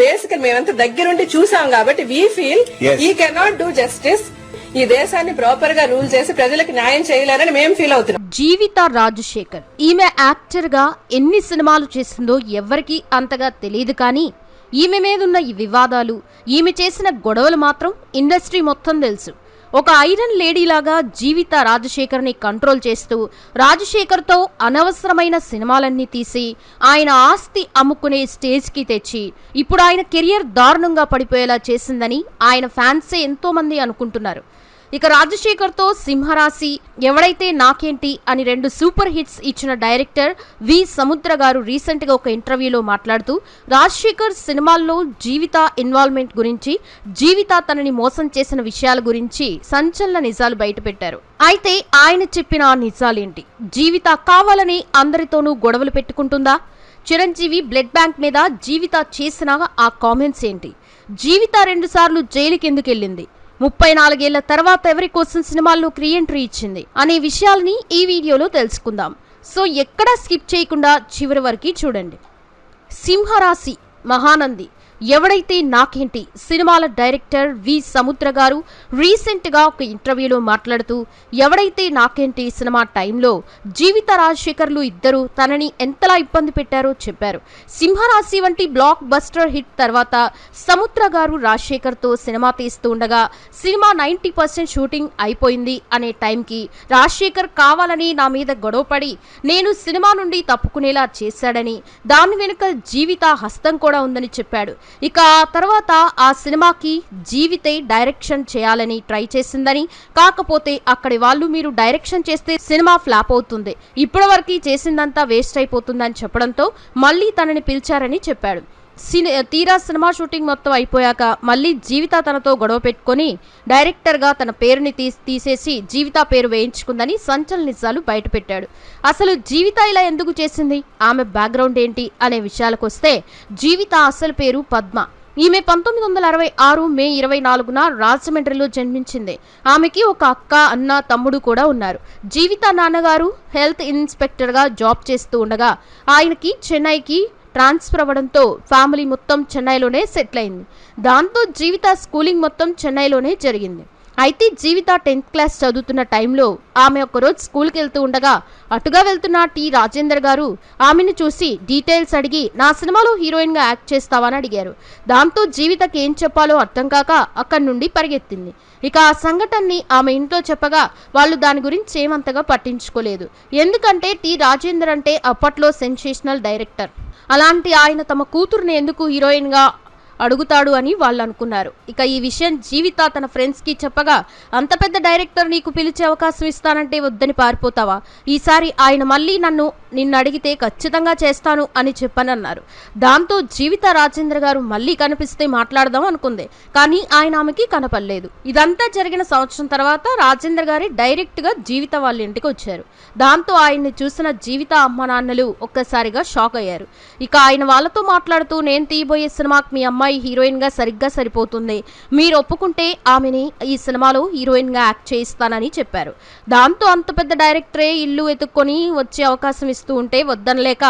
Basic మేమంతా దగ్గరుండి చూసాం కాబట్టి we feel. I cannot do justice ఈ దేశాన్ని ప్రాపర్గా రూల్ చేసి ప్రజలకు న్యాయం చేయలేరని మేము ఫీల్ అవుతున్నాం. జీవిత రాజశేఖర్ ఈమె యాక్టర్గా ఎన్ని సినిమాలు చేసిందో ఎవ్వరికీ అంతగా తెలియదు కానీ ఈమె మీదున్న ఈ వివాదాలు ఈమె చేసిన గొడవలు మాత్రం ఇండస్ట్రీ మొత్తం తెలుసు. ఒక ఐరన్ లేడీలాగా జీవిత రాజశేఖర్ని కంట్రోల్ చేస్తూ రాజశేఖర్తో అనవసరమైన సినిమాలన్నీ తీసి ఆయన ఆస్తి అమ్ముకునే స్టేజ్కి తెచ్చి ఇప్పుడు ఆయన కెరియర్ దారుణంగా పడిపోయేలా చేసిందని ఆయన ఫ్యాన్సే ఎంతోమంది అనుకుంటున్నారు. ఇక రాజశేఖర్తో సింహరాశి ఎవడైతే నాకేంటి అని రెండు సూపర్ హిట్స్ ఇచ్చిన డైరెక్టర్ వి సముద్ర గారు రీసెంట్గా ఒక ఇంటర్వ్యూలో మాట్లాడుతూ రాజశేఖర్ సినిమాల్లో జీవిత ఇన్వాల్వ్మెంట్ గురించి జీవిత తనని మోసం చేసిన విషయాల గురించి సంచలన నిజాలు బయటపెట్టారు. అయితే ఆయన చెప్పిన ఆ నిజాలేంటి? జీవిత కావాలని అందరితోనూ గొడవలు పెట్టుకుంటుందా? చిరంజీవి బ్లడ్ బ్యాంక్ మీద జీవిత చేసిన ఆ కామెంట్స్ ఏంటి? జీవిత రెండుసార్లు జైలుకి ఎందుకు వెళ్ళింది ముప్పై నాలుగేళ్ళ తర్వాత ఎవరి కోసం సినిమాల్లో రీఎంట్రీ ఇచ్చింది అనే విషయాల్ని ఈ వీడియోలో తెలుసుకుందాం. సో ఎక్కడా స్కిప్ చేయకుండా చివరి వరకు చూడండి. సింహరాశి మహానంది. ఎవడైతే నాకేంటి సినిమాల డైరెక్టర్ వి సముద్ర గారు రీసెంట్గా ఒక ఇంటర్వ్యూలో మాట్లాడుతూ ఎవడైతే నాకేంటి సినిమా టైంలో జీవిత రాజశేఖర్లు ఇద్దరు తనని ఎంతలా ఇబ్బంది పెట్టారో చెప్పారు. సింహరాశి వంటి బ్లాక్ బస్టర్ హిట్ తర్వాత సముద్ర గారు రాజశేఖర్తో సినిమా తీస్తూ ఉండగా సినిమా నైంటీ పర్సెంట్ షూటింగ్ అయిపోయింది అనే టైంకి రాజశేఖర్ కావాలని నా మీద గొడవపడి నేను సినిమా నుండి తప్పుకునేలా చేశాడని దాని వెనుక జీవిత హస్తం కూడా ఉందని చెప్పాడు. ఇక ఆ తర్వాత ఆ సినిమాకి జీవితే డైరెక్షన్ చేయాలని ట్రై చేసిందని కాకపోతే అక్కడి వాళ్ళు మీరు డైరెక్షన్ చేస్తే సినిమా ఫ్లాప్ అవుతుంది. ఇప్పటి వరకు చేసిందంతా వేస్ట్ అయిపోతుందని చెప్పడంతో మళ్ళీ తనని పిలిచారని చెప్పాడు. సిని తీరా సినిమా షూటింగ్ మొత్తం అయిపోయాక మళ్ళీ జీవిత తనతో గొడవ పెట్టుకొని డైరెక్టర్గా తన పేరుని తీ తీసేసి జీవిత పేరు వేయించుకుందని సంచలన నిజాలు బయటపెట్టాడు. అసలు జీవిత ఇలా ఎందుకు చేసింది? ఆమె బ్యాక్గ్రౌండ్ ఏంటి? అనే విషయాలకు వస్తే జీవిత అసలు పేరు పద్మ. ఈమె పంతొమ్మిది వందల అరవై ఆరు మే ఇరవై నాలుగున రాజమండ్రిలో జన్మించింది. ఆమెకి ఒక అక్క అన్న తమ్ముడు కూడా ఉన్నారు. జీవిత నాన్నగారు హెల్త్ ఇన్స్పెక్టర్గా జాబ్ చేస్తూ ఉండగా ఆయనకి చెన్నైకి ట్రాన్స్ఫర్ అవ్వడంతో ఫ్యామిలీ మొత్తం చెన్నైలోనే సెటిల్ అయింది. దాంతో జీవిత స్కూలింగ్ మొత్తం చెన్నైలోనే జరిగింది. అయితే జీవిత టెన్త్ క్లాస్ చదువుతున్న టైంలో ఆమె ఒకరోజు స్కూల్కి వెళ్తూ ఉండగా అటుగా వెళ్తున్న టి రాజేందర్ గారు ఆమెను చూసి డీటెయిల్స్ అడిగి నా సినిమాలో హీరోయిన్గా యాక్ట్ చేస్తావని అడిగారు. దాంతో జీవితకి ఏం చెప్పాలో అర్థం కాక అక్కడి నుండి పరిగెత్తింది. ఇక ఆ సంఘటనని ఆమె ఇంట్లో చెప్పగా వాళ్ళు దాని గురించి ఏమంతగా పట్టించుకోలేదు. ఎందుకంటే టి రాజేందర్ అంటే అప్పట్లో సెన్సేషనల్ డైరెక్టర్. అలాంటి ఆయన తమ కూతురుని ఎందుకు హీరోయిన్గా అడుగుతాడు అని వాళ్ళు అనుకున్నారు. ఇక ఈ విషయం జీవిత తన ఫ్రెండ్స్కి చెప్పగా అంత పెద్ద డైరెక్టర్ నీకు పిలిచే అవకాశం ఇస్తానంటే వద్దని పారిపోతావా? ఈసారి ఆయన మళ్ళీ నన్ను నిన్ను అడిగితే ఖచ్చితంగా చేస్తాను అని చెప్పనన్నారు. దాంతో జీవిత రాజేంద్ర గారు మళ్ళీ కనిపిస్తే మాట్లాడదాం అనుకుంది. కానీ ఆయన ఆమెకి కనపడలేదు. ఇదంతా జరిగిన సంవత్సరం తర్వాత రాజేంద్ర గారి డైరెక్ట్గా జీవిత వాళ్ళ ఇంటికి వచ్చారు. దాంతో ఆయన్ని చూసిన జీవిత అమ్మ నాన్నలు ఒక్కసారిగా షాక్ అయ్యారు. ఇక ఆయన వాళ్ళతో మాట్లాడుతూ నేను తీయబోయే సినిమాకి మీ అమ్మ అమ్మాయి హీరోయిన్గా సరిగ్గా సరిపోతుంది. మీరు ఒప్పుకుంటే ఆమెని ఈ సినిమాలో హీరోయిన్గా యాక్ట్ చేయిస్తానని చెప్పారు. దాంతో అంత పెద్ద డైరెక్టరే ఇల్లు ఎత్తుక్కొని వచ్చే అవకాశం ఇస్తూ ఉంటే వద్దనలేక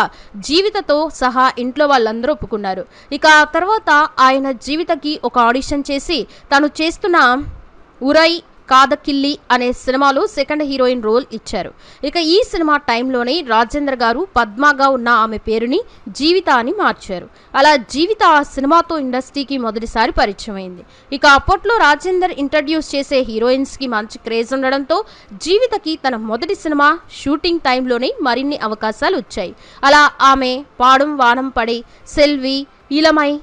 జీవితతో సహా ఇంట్లో వాళ్ళందరూ ఒప్పుకున్నారు. ఇక ఆ తర్వాత ఆయన జీవితకి ఒక ఆడిషన్ చేసి తను చేస్తున్న ఉరై కాదకిల్లి అనే సినిమాలో సెకండ్ హీరోయిన్ రోల్ ఇచ్చారు. ఇక ఈ సినిమా టైంలోనే రాజేంద్ర గారు పద్మాగా ఉన్న ఆమె పేరుని జీవిత అని మార్చారు. అలా జీవిత ఆ సినిమాతో ఇండస్ట్రీకి మొదటిసారి పరిచయం అయింది ఇక అప్పట్లో రాజేందర్ ఇంట్రడ్యూస్ చేసే హీరోయిన్స్కి మంచి క్రేజ్ ఉండడంతో జీవితకి తన మొదటి సినిమా షూటింగ్ టైంలోనే మరిన్ని అవకాశాలు వచ్చాయి. అలా ఆమె పాడం వానం పడే సెల్వి ఇలమై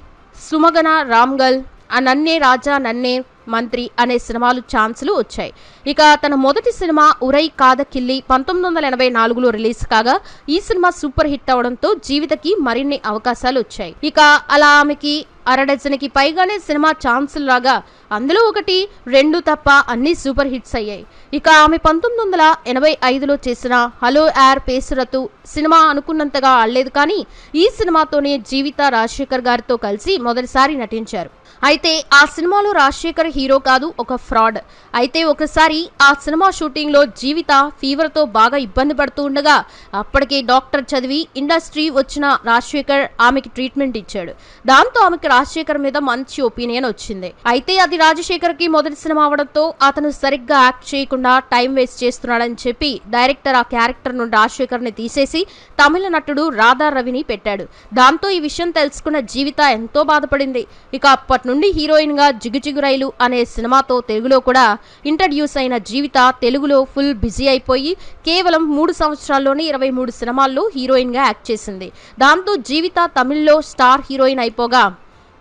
సుమగన రామ్గల్ ఆ నన్నే రాజా నన్నే మంత్రి అనే సినిమాలు ఛాన్సులు వచ్చాయి. ఇక తన మొదటి సినిమా ఉరై కాదకిల్లి పంతొమ్మిది వందల ఎనభై నాలుగులో రిలీజ్ కాగా ఈ సినిమా సూపర్ హిట్ అవడంతో జీవితకి మరిన్ని అవకాశాలు వచ్చాయి. ఇక అలా ఆమెకి అరడజన్కి పైగానే సినిమా ఛాన్సులు రాగా అందులో ఒకటి రెండు తప్ప అన్ని సూపర్ హిట్స్ అయ్యాయి. ఇక ఆమె పంతొమ్మిది వందల ఎనభై ఐదులో చేసిన హలో యార్ పేసురతు సినిమా అనుకున్నంతగా ఆడలేదు కానీ ఈ సినిమాతోనే జీవిత రాజశేఖర్ గారితో కలిసి మొదటిసారి నటించారు. అయితే ఆ సినిమాలో రాజశేఖర్ హీరో కాదు ఒక ఫ్రాడ్. అయితే ఒకసారి ఆ సినిమా షూటింగ్లో జీవిత ఫీవర్తో బాగా ఇబ్బంది పడుతూ ఉండగా అప్పటికే డాక్టర్ చదివి ఇండస్ట్రీ వచ్చిన రాజశేఖర్ ఆమెకి ట్రీట్మెంట్ ఇచ్చాడు. దాంతో ఆమెకి రాజశేఖర్ మీద మంచి ఒపీనియన్ వచ్చింది. అయితే అది రాజశేఖర్కి మొదటి సినిమా అవడంతో అతను సరిగ్గా యాక్ట్ చేయకుండా టైం వేస్ట్ చేస్తున్నాడని చెప్పి డైరెక్టర్ ఆ క్యారెక్టర్ నుండి రాజశేఖర్ని తీసేసి తమిళ నటుడు రాధా రవిని పెట్టాడు. దాంతో ఈ విషయం తెలుసుకున్న జీవిత ఎంతో బాధపడింది. ఇక అప్పటి నుండి హీరోయిన్గా జిగుజిగు రైలు అనే సినిమాతో తెలుగులో కూడా ఇంట్రడ్యూస్ అయిన జీవిత తెలుగులో ఫుల్ బిజీ అయిపోయి కేవలం మూడు సంవత్సరాల్లోనే ఇరవై మూడు సినిమాల్లో హీరోయిన్గా యాక్ట్ చేసింది. దాంతో జీవిత తమిళ్ళో స్టార్ హీరోయిన్ అయిపోగా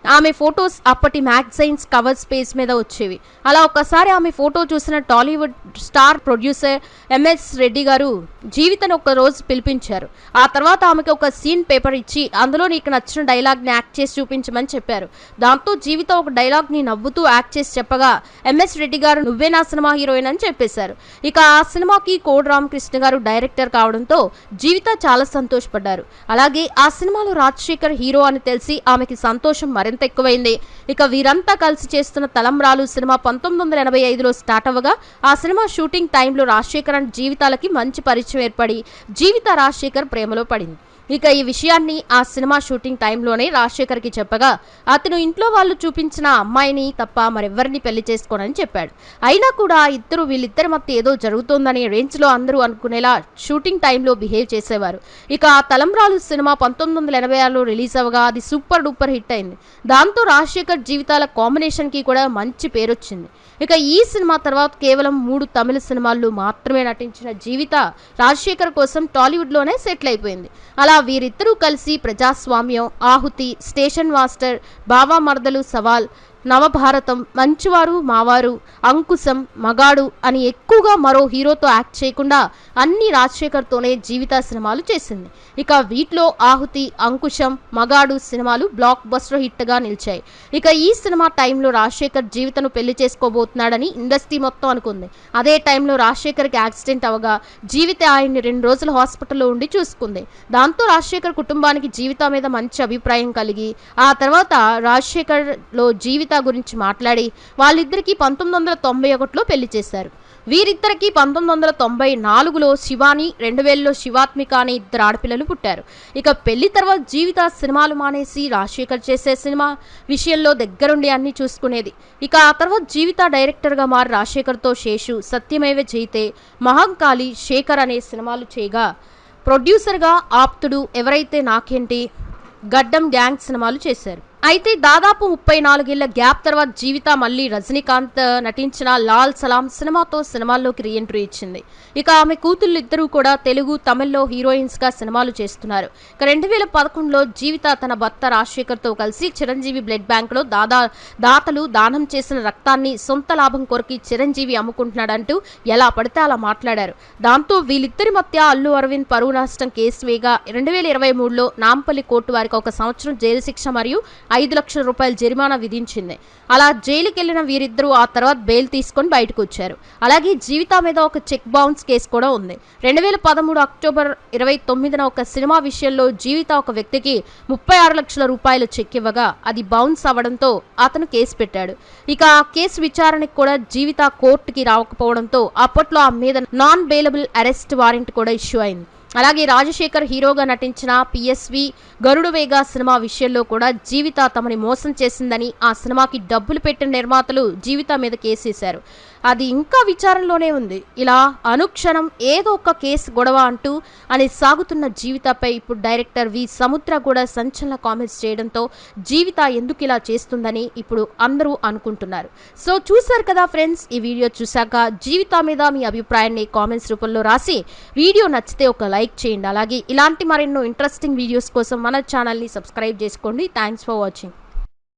ఆమె ఫొటోస్ అప్పటి మ్యాగజైన్స్ కవర్ స్పేస్ మీద వచ్చేవి. అలా ఒక్కసారి ఆమె ఫోటో చూసిన Tollywood star producer MS Reddy గారు జీవితను ఒక రోజు పిలిపించారు. ఆ తర్వాత ఆమెకు ఒక సీన్ పేపర్ ఇచ్చి అందులో నీకు నచ్చిన డైలాగ్ని యాక్ట్ చేసి చూపించమని చెప్పారు. దాంతో జీవితం ఒక డైలాగ్ని నవ్వుతూ యాక్ట్ చేసి చెప్పగా ఎంఎస్ రెడ్డి గారు నువ్వే నా సినిమా హీరోయిన్ అని చెప్పేశారు. ఇక ఆ సినిమాకి కోడ్ రామకృష్ణ గారు డైరెక్టర్ కావడంతో జీవిత చాలా సంతోషపడ్డారు. అలాగే ఆ సినిమాలో రాజశేఖర్ హీరో అని తెలిసి ఆమెకి సంతోషం మరింత ఎక్కువైంది. ఇక వీరంతా కలిసి చేస్తున్న తలంబ్రాలు సినిమా పంతొమ్మిది వందల ఎనభై ఐదులో స్టార్ట్ అవ్వగా ఆ సినిమా షూటింగ్ టైంలో రాజశేఖర్ అండ్ జీవితాలకి మంచి పరిచయం ఏర్పడి జీవిత రాజశేఖర్ ప్రేమలో పడింది. ఇక ఈ విషయాన్ని ఆ సినిమా షూటింగ్ టైంలోనే రాజశేఖర్కి చెప్పగా అతను ఇంట్లో వాళ్ళు చూపించిన అమ్మాయిని తప్ప మరెవ్వరిని పెళ్ళి చేసుకోనని చెప్పాడు. అయినా కూడా ఇద్దరు వీళ్ళిద్దరి మధ్య ఏదో జరుగుతోందనే రేంజ్లో అందరూ అనుకునేలా షూటింగ్ టైంలో బిహేవ్ చేసేవారు. ఇక ఆ తలంరాలు సినిమా పంతొమ్మిది వందల ఎనభై ఆరులో రిలీజ్ అవ్వగా అది సూపర్ డూపర్ హిట్ అయింది. దాంతో రాజశేఖర్ జీవితాల కాంబినేషన్కి కూడా మంచి పేరు వచ్చింది ఇక ఈ సినిమా తర్వాత కేవలం మూడు తమిళ సినిమాల్లో మాత్రమే నటించిన జీవిత రాజశేఖర్ కోసం టాలీవుడ్లోనే సెటిల్ అయిపోయింది. అలా వీరిద్దరూ కలిసి ప్రజాస్వామ్యం ఆహుతి స్టేషన్ మాస్టర్ బావా మరదలు సవాల్ నవభారతం మంచివారు మావారు అంకుశం మగాడు అని ఎక్కువగా మరో హీరోతో యాక్ట్ చేయకుండా అన్ని రాజశేఖర్తోనే జీవిత సినిమాలు చేసింది. ఇక వీటిలో ఆహుతి అంకుశం మగాడు సినిమాలు బ్లాక్ బస్టర్ హిట్గా నిలిచాయి. ఇక ఈ సినిమా టైంలో రాజశేఖర్ జీవితను పెళ్ళి చేసుకోబోతున్నాడని ఇండస్ట్రీ మొత్తం అనుకుంది. అదే టైంలో రాజశేఖర్కి యాక్సిడెంట్ అవగా జీవిత ఆయన్ని రెండు రోజులు హాస్పిటల్లో ఉండి చూసుకుంది. దాంతో రాజశేఖర్ కుటుంబానికి జీవిత మీద మంచి అభిప్రాయం కలిగి ఆ తర్వాత రాజశేఖర్లో జీవిత గురించి మాట్లాడి వాళ్ళిద్దరికీ పంతొమ్మిది వందల తొంభై ఒకటిలో పెళ్ళి చేశారు. వీరిద్దరికి పంతొమ్మిది వందల తొంభై నాలుగులో శివాని రెండు వేలలో శివాత్మిక అనే ఇద్దరు ఆడపిల్లలు పుట్టారు. ఇక పెళ్ళి తర్వాత జీవిత సినిమాలు మానేసి రాజశేఖర్ చేసే సినిమా విషయంలో దగ్గరుండి అన్ని చూసుకునేది. ఇక ఆ తర్వాత జీవిత డైరెక్టర్గా మారి రాజశేఖర్తో శేషు సత్యమేవ జైతే మహంకాళి శేఖర్ అనే సినిమాలు చేయగా ప్రొడ్యూసర్గా ఆప్తుడు ఎవరైతే నాకేంటి గడ్డం గ్యాంగ్ సినిమాలు చేశారు. అయితే దాదాపు ముప్పై నాలుగేళ్ళ గ్యాప్ తర్వాత జీవిత మళ్ళీ రజనీకాంత్ నటించిన లాల్ సలాం సినిమాతో సినిమాల్లోకి రీఎంట్రీ ఇచ్చింది. ఇక ఆమె కూతుళ్ళిద్దరూ కూడా తెలుగు తమిళ్ళో హీరోయిన్స్గా సినిమాలు చేస్తున్నారు. ఇక రెండు వేల పదకొండులో జీవిత తన భర్త రాజశేఖర్తో కలిసి చిరంజీవి బ్లడ్ బ్యాంక్లో దాదా దాతలు దానం చేసిన రక్తాన్ని సొంత లాభం కొరకి చిరంజీవి అమ్ముకుంటున్నాడంటూ ఎలా పడితే అలా మాట్లాడారు. దాంతో వీళ్ళిద్దరి మధ్య అల్లు అరవింద్ పరువు నష్టం కేసు వేగా రెండు వేల ఇరవై మూడులో నాంపల్లి కోర్టు వారికి ఒక సంవత్సరం జైలు శిక్ష మరియు ఐదు లక్షల రూపాయల జరిమానా విధించింది. అలా జైలుకి వెళ్ళిన వీరిద్దరూ ఆ తర్వాత బెయిల్ తీసుకొని బయటకు వచ్చారు అలాగే జీవిత మీద ఒక చెక్ బౌన్స్ కేసు కూడా ఉంది. రెండు వేల పదమూడు అక్టోబర్ ఇరవై తొమ్మిదిన ఒక సినిమా విషయంలో జీవిత ఒక వ్యక్తికి ముప్పై ఆరు లక్షల రూపాయలు చెక్ ఇవ్వగా అది బౌన్స్ అవ్వడంతో అతను కేసు పెట్టాడు. ఇక ఆ కేసు విచారణకు కూడా జీవిత కోర్టుకి రాకపోవడంతో అప్పట్లో ఆ మీద నాన్ బెయిలబుల్ అరెస్ట్ వారెంట్ కూడా ఇష్యూ అయింది. అలాగే రాజశేఖర్ హీరోగా నటించిన పిఎస్వి గరుడు వేగా సినిమా విషయంలో కూడా జీవిత తమని మోసం చేసిందని ఆ సినిమాకి డబ్బులు పెట్టిన నిర్మాతలు జీవిత మీద కేసేశారు. అది ఇంకా విచారంలోనే ఉంది. ఇలా అనుక్షణం ఏదో ఒక కేసు గొడవ అంటూ అని సాగుతున్న జీవితపై ఇప్పుడు డైరెక్టర్ వి సముద్ర కూడా సంచలన కామెంట్స్ చేయడంతో జీవిత ఎందుకు ఇలా చేస్తుందని ఇప్పుడు అందరూ అనుకుంటున్నారు. సో చూసారు కదా ఫ్రెండ్స్ ఈ వీడియో చూశాక జీవిత మీద మీ అభిప్రాయాన్ని కామెంట్స్ రూపంలో రాసి వీడియో నచ్చితే ఒక లైక్ చేయండి. అలాగే ఇలాంటి మరెన్నో ఇంట్రెస్టింగ్ వీడియోస్ కోసం మన ఛానల్ని సబ్స్క్రైబ్ చేసుకోండి. Thanks for watching.